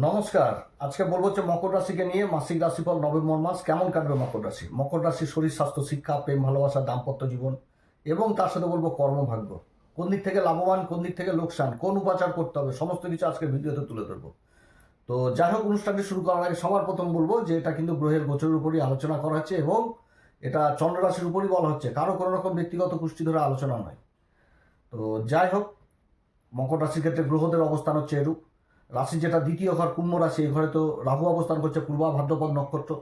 নমস্কার। আজকে বলব হচ্ছে মকর রাশিকে নিয়ে মাসিক রাশিফল নভেম্বর মাস কেমন কাটবে মকর রাশি? মকর রাশি শরীর, স্বাস্থ্য, শিক্ষা, প্রেম, ভালোবাসা, দাম্পত্য জীবন এবং তার সাথে বলব কর্মভাগ্য। কোন দিক থেকে লাভবান, কোন দিক থেকে লোকসান, কোন উপাচার করতে হবে, সমস্ত কিছু আজকে ভিডিওতে তুলে ধরবো। তো যাই হোক, অনুষ্ঠানটি শুরু করার আগে সবার প্রথম বলব যে এটা কিন্তু গ্রহের গোচরের উপরই আলোচনা করা হচ্ছে এবং এটা চন্দ্র রাশির উপরই বলা হচ্ছে। কারও কোনো রকম ব্যক্তিগত পুষ্টি ধরে আলোচনা নয়। তো যাই হোক, মকর রাশির ক্ষেত্রে গ্রহদের অবস্থান হচ্ছে এরূপ। রাশি যেটা দ্বিতীয় ঘর কুম্ভ রাশি, এই ঘরে তো রাহু অবস্থান করছে, পূর্বা ভাদ্রপদ নক্ষত্র।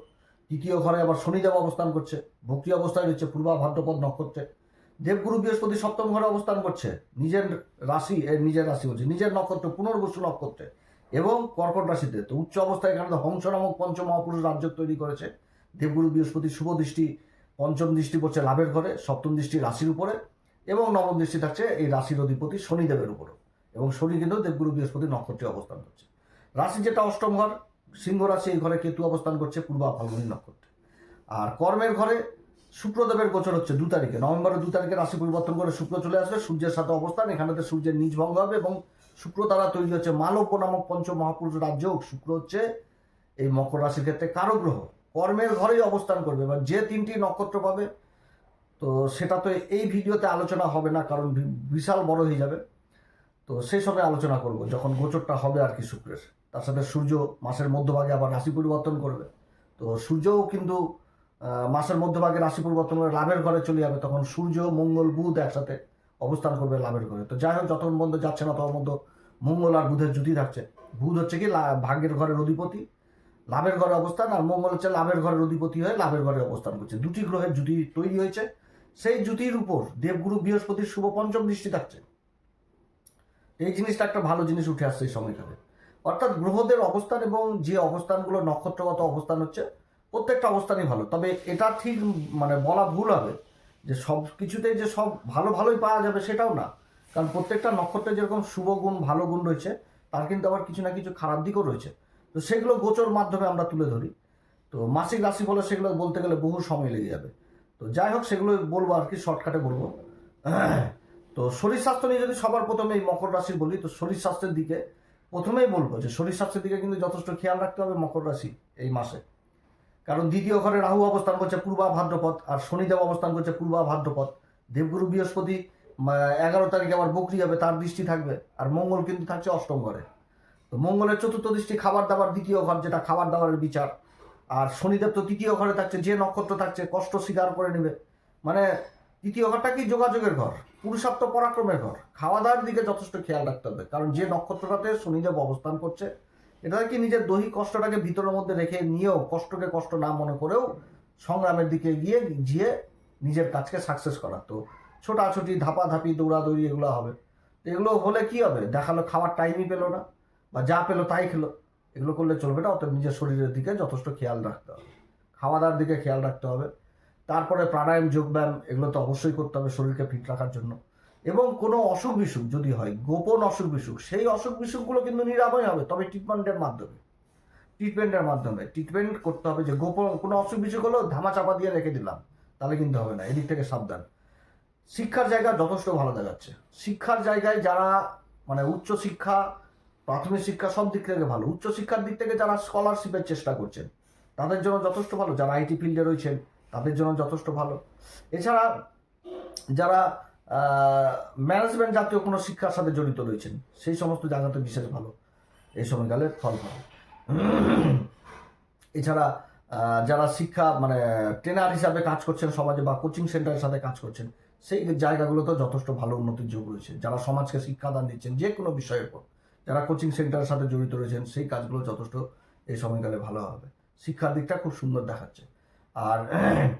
তৃতীয় ঘরে আবার শনিদেব অবস্থান করছে, ভক্তি অবস্থায় রয়েছে, পূর্বা ভাদ্রপদ নক্ষত্রে। দেবগুরু বৃহস্পতি সপ্তম ঘরে অবস্থান করছে, নিজের রাশি নিজের রাশি হচ্ছে নিজের নক্ষত্র, পুনর্বসু নক্ষত্রে এবং কর্কট রাশিতে। তো উচ্চ অবস্থায় এখানে হংস নামক পঞ্চম মহাপুরুষ রাজ্য তৈরি করেছে। দেবগুরু বৃহস্পতি শুভ দৃষ্টি, পঞ্চম দৃষ্টি পড়ছে লাভের ঘরে, সপ্তম দৃষ্টি রাশির উপরে এবং নবম দৃষ্টি থাকছে এই রাশির অধিপতি শনিদেবের উপরে এবং শনি কিন্তু দেবগুরু বৃহস্পতি নক্ষত্রে অবস্থান করছে। রাশি যেটা অষ্টম ঘর, সিংহ রাশি এই ঘরে কেতু অবস্থান করছে, পূর্বা ফাল্গুনী নক্ষত্রে। আর কর্মের ঘরে শুক্রদেবের গোচর হচ্ছে দু তারিখে। নভেম্বরের দু তারিখে রাশি পরিবর্তন করে শুক্র চলে আসবে, সূর্যের সাথে অবস্থান, এখানেতে সূর্যের নিজ ভঙ্গ হবে এবং শুক্র দ্বারা তৈরি হচ্ছে মালব্য নামক পঞ্চ মহাপুরুষ রাজ্য। শুক্র হচ্ছে এই মকর রাশির ক্ষেত্রে কারও গ্রহ। কর্মের ঘরেই অবস্থান করবে, এবার যে তিনটি নক্ষত্র পাবে, তো সেটা তো এই ভিডিওতে আলোচনা হবে না, কারণ বিশাল বড় হয়ে যাবে। তো সেই সবে আলোচনা করব, যখন গোচরটা হবে আর কি শুক্রের। তার সাথে সূর্য মাসের মধ্যভাগে আবার রাশি পরিবর্তন করবে। তো সূর্যও কিন্তু মাসের মধ্যভাগে রাশি পরিবর্তন করে লাভের ঘরে চলে যাবে। তখন সূর্য, মঙ্গল, বুধ একসাথে অবস্থান করবে লাভের ঘরে। তো যাই হোক, যতক্ষণ বন্ধ যাচ্ছে না তখন মধ্যে মঙ্গল আর বুধের জুতি থাকছে। বুধ হচ্ছে কি ভাগ্যের ঘরের অধিপতি। লাভের ঘরে অবস্থান আর মঙ্গল হচ্ছে লাভের ঘরের অধিপতি হয়ে লাভের ঘরে অবস্থান করছে। দুটি গ্রহের জুতি তৈরি হয়েছে। সেই জুতির উপর দেবগুরু বৃহস্পতির শুভ পঞ্চম দৃষ্টি থাকছে। এই জিনিসটা একটা ভালো জিনিস উঠে আসছে এই সময়টাতে অর্থাৎ গ্রহদের অবস্থান এবং যে অবস্থানগুলো, নক্ষত্রগত অবস্থান হচ্ছে, প্রত্যেকটা অবস্থানই ভালো। তবে এটা ঠিক মানে বলা ভুল হবে যে সব কিছুতেই যে সব ভালো ভালোই পাওয়া যাবে সেটাও না। কারণ প্রত্যেকটা নক্ষত্রে যেরকম শুভ গুণ, ভালো গুণ রয়েছে, তার কিন্তু আবার কিছু না কিছু খারাপ দিকও রয়েছে। তো সেগুলো গোচর মাধ্যমে আমরা তুলে ধরি। তো মাসিক রাশি বলে সেগুলো বলতে গেলে বহু সময় লেগে যাবে। তো যাই হোক সেগুলো বলব আর কি, শর্টকাটে বলব। তো শরীর স্বাস্থ্য নিয়ে যদি সবার প্রথমে এই মকর রাশি বলি, তো শরীর স্বাস্থ্যের দিকে প্রথমেই বলব যে শরীর স্বাস্থ্যের দিকে কিন্তু যথেষ্ট খেয়াল রাখতে হবে মকর রাশি এই মাসে। কারণ দ্বিতীয় ঘরে রাহু অবস্থান করছে পূর্বা ভাদ্রপথ আর শনিদেব অবস্থান করছে পূর্বা ভাদ্রপথ দেবগুরু বৃহস্পতি এগারো তারিখে আবার বকরি হবে, তার দৃষ্টি থাকবে আর মঙ্গল কিন্তু থাকছে অষ্টম ঘরে। তো মঙ্গলের চতুর্থ দৃষ্টি খাবার দাবার, দ্বিতীয় ঘর যেটা খাবার দাবারের বিচার। আর শনিদেব তো তৃতীয় ঘরে থাকছে, যে নক্ষত্র থাকছে, কষ্ট স্বীকার করে নেবে। মানে তৃতীয় ঘরটা কি যোগাযোগের ঘর? পুরুষার্থ পরাক্রমের ঘর। খাওয়া দাওয়ার দিকে যথেষ্ট খেয়াল রাখতে হবে। কারণ যে নক্ষত্রটাতে শনিদেব অবস্থান করছে এটা কি নিজের দৈহিক কষ্টটাকে ভিতরের মধ্যে রেখে নিয়েও কষ্টকে কষ্ট না মনে করেও সংগ্রামের দিকে গিয়ে গিয়ে নিজের কাজকে সাকসেস করা। তো ছোটাছুটি, ধাপাধাপি, দৌড়াদৌড়ি এগুলো হবে। এগুলো হলে কি হবে? দেখাল খাওয়ার টাইমই পেল না, বা যা পেল তাই খেলো। এগুলো করলে চলবে না, অতএব নিজের শরীরের দিকে যথেষ্ট খেয়াল রাখতে হবে। খাওয়া দাওয়ার দিকে খেয়াল রাখতে হবে। তারপরে প্রাণায়াম, যোগব্যায়াম এগুলো তো অবশ্যই করতে হবে শরীরকে ফিট রাখার জন্য। এবং কোনো অসুখ বিসুখ যদি হয়, গোপন অসুখ বিসুখ, সেই অসুখ বিসুখগুলো কিন্তু নিরাময় হবে, তবে ট্রিটমেন্টের মাধ্যমে। ট্রিটমেন্টের মাধ্যমে ট্রিটমেন্ট করতে হবে যে গোপন, কোনো অসুখ বিসুখ হলো ধামা চাপা দিয়ে রেখে দিলাম, তাহলে কিন্তু হবে না, এদিক থেকে সাবধান। শিক্ষার জায়গা যথেষ্ট ভালো দেখাচ্ছে। শিক্ষার জায়গায় যারা মানে উচ্চ শিক্ষা, প্রাথমিক শিক্ষা সব দিক থেকে ভালো, উচ্চ শিক্ষার দিক থেকে যারা স্কলারশিপের চেষ্টা করছেন, তাদের জন্য যথেষ্ট ভালো, যারা আইটি ফিল্ডে রয়েছেন তাদের জন্য যথেষ্ট ভালো। এছাড়া যারা ম্যানেজমেন্ট জাতীয় কোনো শিক্ষার সাথে জড়িত রয়েছেন, সেই সমস্ত জায়গাতে বিশেষ ভালো। এই সময়কালে ফল ভালো এছাড়া যারা শিক্ষা মানে ট্রেনার হিসাবে কাজ করছেন, সমাজে বা কোচিং সেন্টারের সাথে কাজ করছেন, সেই জায়গাগুলোতেও যথেষ্ট ভালো উন্নতির যোগ রয়েছে। যারা সমাজকে শিক্ষাদান দিচ্ছেন, যে কোনো বিষয়ের উপর, যারা কোচিং সেন্টারের সাথে জড়িত রয়েছেন, সেই কাজগুলো যথেষ্ট এই সময়কালে ভালো হবে। শিক্ষার দিকটা খুব সুন্দর দেখাচ্ছে। আর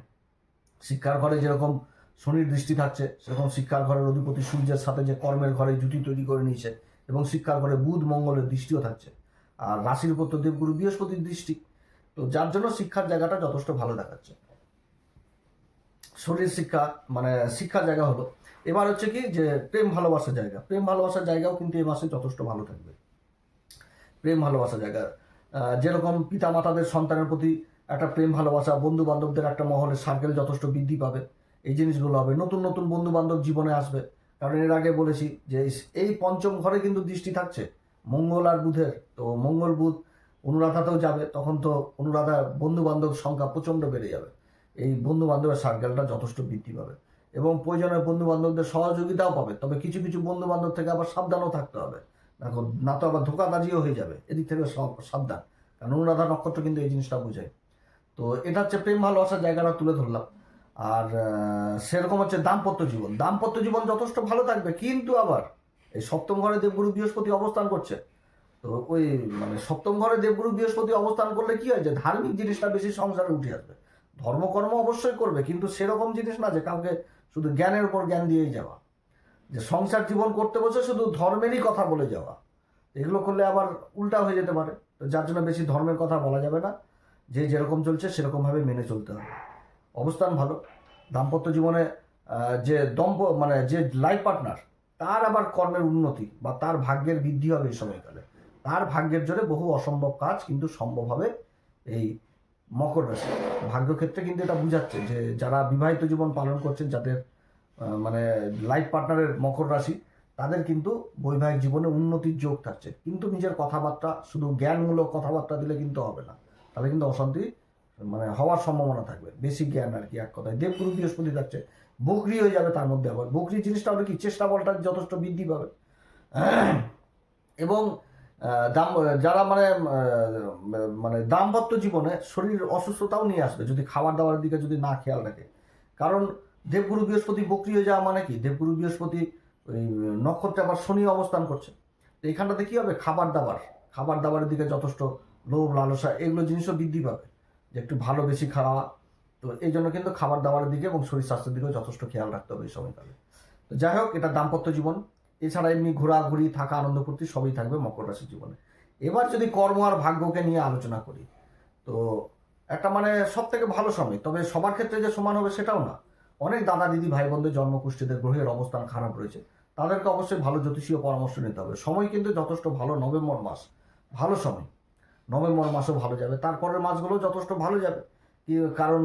শিক্ষার ঘরে যেরকম শনির দৃষ্টি থাকছে, সেরকম শিক্ষার ঘরের অধিপতি সূর্যের সাথে যে কর্মের ঘরে জুতি তৈরি করে নিয়েছে এবং শিক্ষার ঘরে বুধ, মঙ্গলের দৃষ্টিও থাকছে। আর রাশির উপর তো দেবগুরু বৃহস্পতির দৃষ্টি। তো যার জন্য শিক্ষার জায়গাটা যথেষ্ট ভালো দেখাচ্ছে। শরীর শিক্ষা মানে শিক্ষার জায়গা হলো। এবার হচ্ছে কি যে প্রেম ভালোবাসার জায়গা। প্রেম ভালোবাসার জায়গাও কিন্তু এই মাসে যথেষ্ট ভালো থাকবে। প্রেম ভালোবাসার জায়গা। যেরকম পিতা মাতাদের সন্তানের প্রতি একটা প্রেম, ভালোবাসা বন্ধু বান্ধবদের একটা মহলের সার্কেল যথেষ্ট বৃদ্ধি পাবে। এই জিনিসগুলো হবে। নতুন নতুন বন্ধু বান্ধব জীবনে আসবে। কারণ এর আগে বলেছি যে এই- পঞ্চম ঘরে কিন্তু দৃষ্টি থাকছে। মঙ্গল আর বুধের। তো মঙ্গল, বুধ অনুরাধাতেও যাবে। তখন তো অনুরাধা বন্ধু বান্ধব সংখ্যা প্রচণ্ড বেড়ে যাবে। এই বন্ধু বান্ধবের সার্কেলটা যথেষ্ট বৃদ্ধি পাবে। এবং প্রয়োজনে বন্ধু বান্ধবদের সহযোগিতাও পাবে। তবে কিছু কিছু বন্ধু বান্ধব থেকে আবার সাবধানও থাকতে হবে। দেখো না তো আবার ধোকাবাজিও হয়ে যাবে। এদিক থেকে সব- সাবধান। কারণ অনুরাধা নক্ষত্র কিন্তু এই জিনিসটা বোঝায়। তো এটা হচ্ছে প্রেম ভালোবাসার জায়গাটা তুলে ধরলাম। আর সেরকম হচ্ছে দাম্পত্য জীবন। দাম্পত্য জীবন যথেষ্ট ভালো থাকবে, কিন্তু আবার এই সপ্তম ঘরে দেবগুরু বৃহস্পতি অবস্থান করছে। তো ওই মানে সপ্তম ঘরে দেবগুরু বৃহস্পতি অবস্থান করলে কি হয় যে, ধার্মিক জিনিসটা বেশি সংসারে উঠে আসবে। ধর্মকর্ম অবশ্যই করবে, কিন্তু সেরকম জিনিস না যে, কাউকে শুধু জ্ঞানের উপর জ্ঞান দিয়েই যাওয়া। যে সংসার জীবন করতে বসে শুধু ধর্মেরই কথা বলে যাওয়া। এগুলো করলে আবার উল্টা হয়ে যেতে পারে। তো যার জন্য বেশি ধর্মের কথা বলা যাবে না। যে যেরকম চলছে সেরকমভাবে মেনে চলতে হবে। অবস্থান ভালো। দাম্পত্য জীবনে যে দম্প মানে যে লাইফ পার্টনার তার আবার কর্মের উন্নতি বা তার ভাগ্যের বৃদ্ধি হবে এই সময়কালে। তার ভাগ্যের জোরে বহু অসম্ভব কাজ কিন্তু সম্ভব হবে এই মকর রাশি। ভাগ্যক্ষেত্রে কিন্তু এটা বুঝাচ্ছে যে যারা বিবাহিত জীবন পালন করছেন, যাদের মানে লাইফ পার্টনারের মকর রাশি, তাদের কিন্তু বৈবাহিক জীবনে উন্নতির যোগ থাকছে। কিন্তু নিজের কথাবার্তা, শুধু জ্ঞানমূলক কথাবার্তা দিলে কিন্তু হবে না। তাহলে কিন্তু অশান্তি মানে হওয়ার সম্ভাবনা থাকবে। বেশি জ্ঞান আর কি এক কথায়। দেবগুরু বৃহস্পতি থাকছে। বকরি হয়ে যাবে তার মধ্যে আবার। বকরি জিনিসটা হলো কি? চেষ্টা বলটা যথেষ্ট বৃদ্ধি পাবে। এবং দাম, যারা মানে মানে দাম্পত্য জীবনে শরীর অসুস্থতাও নিয়ে আসবে, যদি খাবার দাবারের দিকে যদি না খেয়াল রাখে। কারণ দেবগুরু বৃহস্পতি বকরি হয়ে যাওয়া মানে কি? দেবগুরু বৃহস্পতি ওই নক্ষত্রে আবার শনি অবস্থান করছে। তো এখানটাতে কি হবে? খাবার দাবার। খাবার দাবারের দিকে যথেষ্ট লোভ, লালসা, এগুলো জিনিসও বৃদ্ধি পাবে। যে একটু ভালো বেশি খাওয়া, তো এই জন্য কিন্তু খাবার দাবারের দিকে এবং শরীর স্বাস্থ্যের দিকেও যথেষ্ট খেয়াল রাখতে হবে এই সময়কালে। তো যাই হোক, এটা দাম্পত্য জীবন। এছাড়া এমনি ঘোরাঘুরি, থাকা, আনন্দ ফুর্তি সবই থাকবে মকর রাশির জীবনে। এবার যদি কর্ম আর ভাগ্যকে নিয়ে আলোচনা করি, তো একটা মানে সব থেকে ভালো সময়। তবে সবার ক্ষেত্রে যে সমান হবে সেটাও না। অনেক দাদা, দিদি, ভাই বোনদের জন্মকুষ্ঠীদের গ্রহের অবস্থান খারাপ রয়েছে। তাদেরকে অবশ্যই ভালো জ্যোতিষীয় পরামর্শ নিতে হবে। সময় কিন্তু যথেষ্ট ভালো নভেম্বর মাস। ভালো সময়। নভেম্বর মাসও ভালো যাবে। তারপরের মাসগুলো যথেষ্ট ভালো যাবে। কি কারণ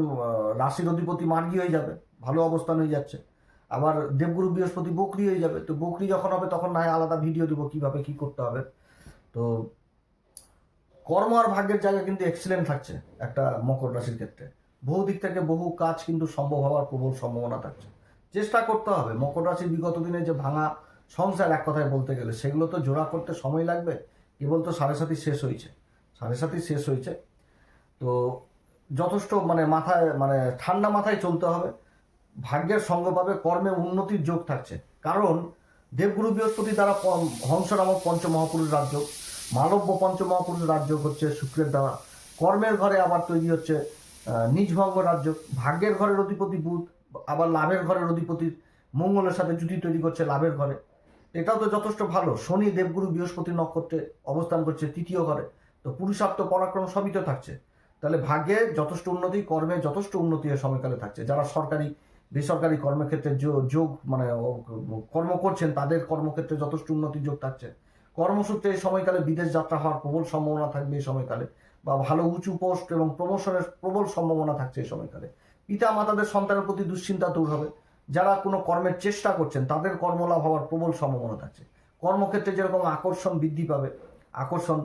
রাশির অধিপতি মার্গি হয়ে যাবে। ভালো অবস্থান হয়ে যাচ্ছে। আবার দেবগুরু বৃহস্পতি বকরি হয়ে যাবে। তো বকরি যখন হবে, তখন না আলাদা ভিডিও দিব কীভাবে কি করতে হবে। তো কর্ম আর ভাগ্যের জায়গা কিন্তু এক্সিলেন্ট থাকছে একটা মকর রাশির ক্ষেত্রে। বহু দিক থেকে বহু কাজ কিন্তু সম্ভব হওয়ার প্রবল সম্ভাবনা থাকছে। চেষ্টা করতে হবে। মকর রাশির বিগত দিনে যে ভাঙা সংসার এক কথায় বলতে গেলে, সেগুলো তো জোড়া করতে সময় লাগবে। কেবল তো সাড়ে সাতই শেষ হয়েছে। সাড়ে সাথেই শেষ হয়েছে। তো যথেষ্ট মানে মাথায় মানে ঠান্ডা মাথায় চলতে হবে। ভাগ্যের সঙ্গ পাবে, কর্মে উন্নতির যোগ থাকছে। কারণ দেবগুরু বৃহস্পতি দ্বারা হংস নামক পঞ্চমহাপুরুষ রাজ্য, মালব্য পঞ্চমহাপুরুষ রাজ্য হচ্ছে শুক্রের দ্বারা। কর্মের ঘরে আবার তৈরি হচ্ছে নিজভঙ্গ রাজ্য। ভাগ্যের ঘরের অধিপতি বুধ, আবার লাভের ঘরের অধিপতি মঙ্গলের সাথে জুটি তৈরি করছে লাভের ঘরে। এটাও তো যথেষ্ট ভালো। শনি দেবগুরু বৃহস্পতি নক্ষত্রে অবস্থান করছে তৃতীয় ঘরে। তো পুরুষার্থ, পরাক্রম সবই তো থাকছে। তাহলে ভাগ্যে যথেষ্ট উন্নতি, কর্মে যথেষ্ট উন্নতি সময়কালে থাকছে। যারা সরকারি, বেসরকারি কর্মক্ষেত্রে যোগ মানে কর্ম করছেন, তাদের কর্মক্ষেত্রে যথেষ্ট উন্নতি যোগ থাকছে। কর্মসূত্রে এই সময়কালে বিদেশ যাত্রা হওয়ার প্রবল সম্ভাবনা থাকবে এই সময়কালে, বা ভালো উঁচু পোস্ট এবং প্রমোশনের প্রবল সম্ভাবনা থাকছে এই সময়কালে। পিতা মাতাদের সন্তানের প্রতি দুশ্চিন্তা দূর হবে। যারা কোনো কর্মের চেষ্টা করছেন, তাদের কর্মলাভ হওয়ার প্রবল সম্ভাবনা থাকছে। কর্মক্ষেত্রে যেরকম আকর্ষণ বৃদ্ধি পাবে, আকর্ষণ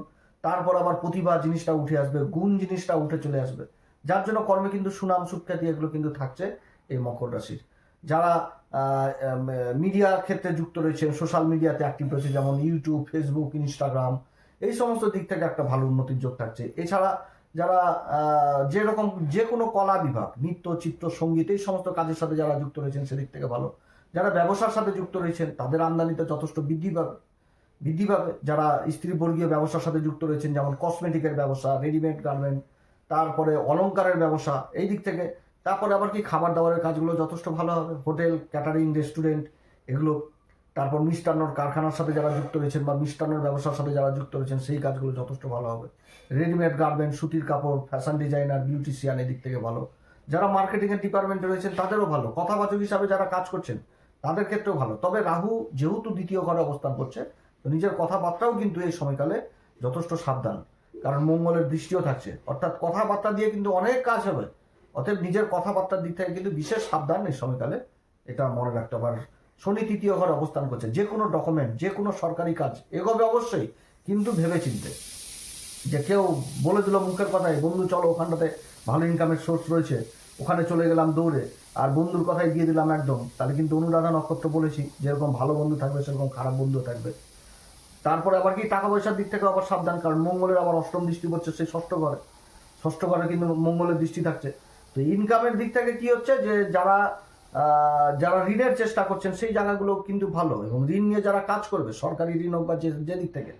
তারপর আবার প্রতিভা জিনিসটা উঠে আসবে গুণ জিনিসটা উঠে চলে আসবে। যার জন্য কর্মে কিন্তু সুনাম সুখ্যাতি এগুলো কিন্তু থাকছে এই মকর রাশির। যারা মিডিয়ার ক্ষেত্রে যুক্ত রয়েছে সোশ্যাল মিডিয়াতে অ্যাক্টিভ রয়েছে যেমন ইউটিউব ফেসবুক ইনস্টাগ্রাম এই সমস্ত দিক থেকে একটা ভালো উন্নতির যোগ থাকছে। এছাড়া যারা আহ, যেরকম যে কোনো কলা বিভাগ নৃত্য চিত্র সংগীত এই সমস্ত কাজের সাথে যারা যুক্ত রয়েছেন সেদিক থেকে ভালো। যারা ব্যবসার সাথে যুক্ত রয়েছেন তাদের আমদানিতে যথেষ্ট বৃদ্ধি পাবে। বৃদ্ধি পাবে। যারা স্ত্রীবর্গীয় ব্যবসার সাথে যুক্ত রয়েছেন, যেমন কসমেটিকের ব্যবসা রেডিমেড গার্মেন্ট তারপরে অলংকারের ব্যবসা, এই দিক থেকে। তারপরে আবার কি খাবার দাবারের কাজগুলো যথেষ্ট ভালো হবে? হোটেল ক্যাটারিং রেস্টুরেন্ট এগুলো। তারপর মিষ্টান্নর কারখানার সাথে যারা যুক্ত রয়েছেন বা মিষ্টান্নর ব্যবসার সাথে যারা যুক্ত রয়েছেন, সেই কাজগুলো যথেষ্ট ভালো হবে। রেডিমেড গার্মেন্ট সুতির কাপড় ফ্যাশন ডিজাইনার বিউটিশিয়ান এদিক থেকে ভালো। যারা মার্কেটিংয়ের ডিপার্টমেন্টে রয়েছেন, তাদেরও ভালো। কথাবাচক হিসাবে যারা কাজ করছেন, তাদের ক্ষেত্রেও ভালো। তবে রাহু যেহেতু দ্বিতীয় ঘরে অবস্থান করছে তো নিজের কথাবার্তাও কিন্তু এই সময়কালে যথেষ্ট সাবধান। কারণ মঙ্গলের দৃষ্টিও থাকছে। অর্থাৎ কথাবার্তা দিয়ে কিন্তু অনেক কাজ হবে। অতএব নিজের কথাবার্তার দিক থেকে কিন্তু বিশেষ সাবধান এই সময়কালে। এটা মনে রাখতে হবে। শনি তৃতীয় ঘরে অবস্থান করছে। যে কোনো ডকুমেন্ট যে কোনো সরকারি কাজ এগোবে অবশ্যই, কিন্তু ভেবে চিনতে যে কেউ বলে দিল মুখের কথায়, বন্ধু, চলো ওখানটাতে ভালো ইনকামের সোর্স রয়েছে। ওখানে চলে গেলাম দৌড়ে। আর বন্ধুর কথায় দিয়ে দিলাম একদম। তাহলে কিন্তু অনুরাধা নক্ষত্র বলেছি, যেরকম ভালো বন্ধু থাকবে, সেরকম খারাপ বন্ধু থাকবে। তারপরে আবার কি টাকা পয়সার দিক থেকে আবার সাবধান, কারণ মঙ্গলের আবার অষ্টম দৃষ্টি পড়ছে সেই ষষ্ঠ ঘরে। ষষ্ঠ ঘরে কিন্তু মঙ্গলের দৃষ্টি থাকছে। তো ইনকামের দিক থেকে কি হচ্ছে যে, যারা যারা ঋণের চেষ্টা করছেন, সেই জায়গাগুলো কিন্তু ভালো। এবং ঋণ নিয়ে যারা কাজ করবে, সরকারি ঋণ হোক বা যে দিক থেকে,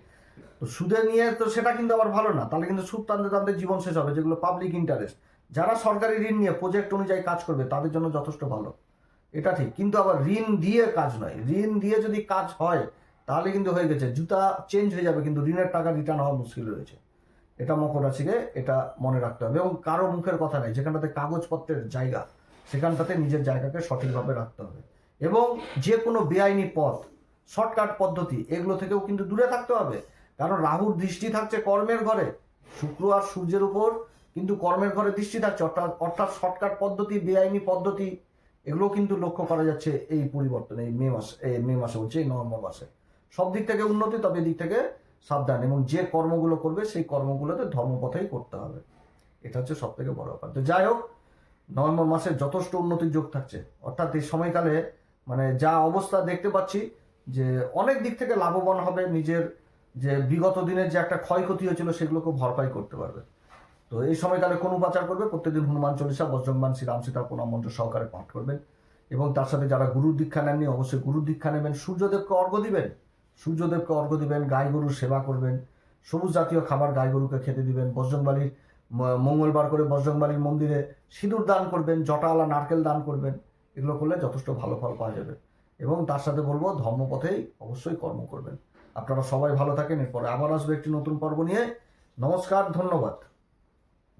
তো সুদে নিয়ে তো সেটা কিন্তু আবার ভালো না। তাহলে কিন্তু সুদ টানতে টানতে জীবন শেষ হবে, যেগুলো পাবলিক ইন্টারেস্ট যারা সরকারি ঋণ নিয়ে প্রজেক্ট অনুযায়ী কাজ করবে, তাদের জন্য যথেষ্ট ভালো। এটা ঠিক। কিন্তু আবার ঋণ দিয়ে কাজ নয়। ঋণ দিয়ে যদি কাজ হয় তাহলে কিন্তু হয়ে গেছে, জুতা চেঞ্জ হয়ে যাবে কিন্তু ঋণের টাকা রিটার্ন হওয়া মুশকিল রয়েছে। এটা মকর রাশিকে এটা মনে রাখতে হবে এবং কারও মুখের কথা নেই, যেখানটাতে কাগজপত্রের জায়গা, সেখানটাতে নিজের জায়গাকে সঠিকভাবে রাখতে হবে। এবং যে কোনো বেআইনি পথ শর্টকাট পদ্ধতি, এগুলো থেকেও কিন্তু দূরে থাকতে হবে। কারণ রাহুর দৃষ্টি থাকছে কর্মের ঘরে, শুক্র আর সূর্যের উপর, কিন্তু কর্মের ঘরে দৃষ্টি থাকছে, অর্থাৎ অর্থাৎ শর্টকাট পদ্ধতি, বেআইনি পদ্ধতি এগুলো কিন্তু লক্ষ্য করা যাচ্ছে এই পরিবর্তনে, এই মে মাস, এই মে মাসে বলছে, এই নভেম্বর মাসে। সব দিক থেকে উন্নতি, তবে দিক থেকে সাবধান। এবং যে কর্মগুলো করবে, সেই কর্মগুলোতে ধর্মপথেই করতে হবে। এটা হচ্ছে সব থেকে বড় ব্যাপার। তো যাই হোক, নভেম্বর মাসে যথেষ্ট উন্নতির যোগ থাকছে। অর্থাৎ এই সময়কালে মানে যা অবস্থা দেখতে পাচ্ছি, যে অনেক দিক থেকে লাভবান হবে নিজের যে বিগত দিনের যে একটা ক্ষয়ক্ষতি হয়েছিল সেগুলোকে ভরপাই করতে পারবে। তো এই সময়কালে কোন উপাচার করবে? প্রত্যেকদিন হনুমান চল্লিশা বজ্রমান শ্রীরাম সীতা প্রণাম মন্ত্র সহকারে পাঠ করবেন। এবং তার সাথে যারা গুরুর দীক্ষা নেননি, অবশ্যই গুরুর দীক্ষা নেবেন। সূর্যদেবকে অর্ঘ্য দিবেন। সূর্যদেবকে অর্ঘ্য দিবেন গাই গরুর সেবা করবেন, সবুজ জাতীয় খাবার গাই গরুকে খেতে দিবেন, বজরংবালির মঙ্গলবার করে বজরংবালির মন্দিরে সিঁদুর দান করবেন জটাওয়ালা নারকেল দান করবেন, এগুলো করলে যথেষ্ট ভালো ফল পাওয়া যাবে। এবং তার সাথে বলব, ধর্মপথেই অবশ্যই কর্ম করবেন। আপনারা সবাই ভালো থাকেন, এরপরে আবার আসবে একটি নতুন পর্ব নিয়ে। নমস্কার, ধন্যবাদ।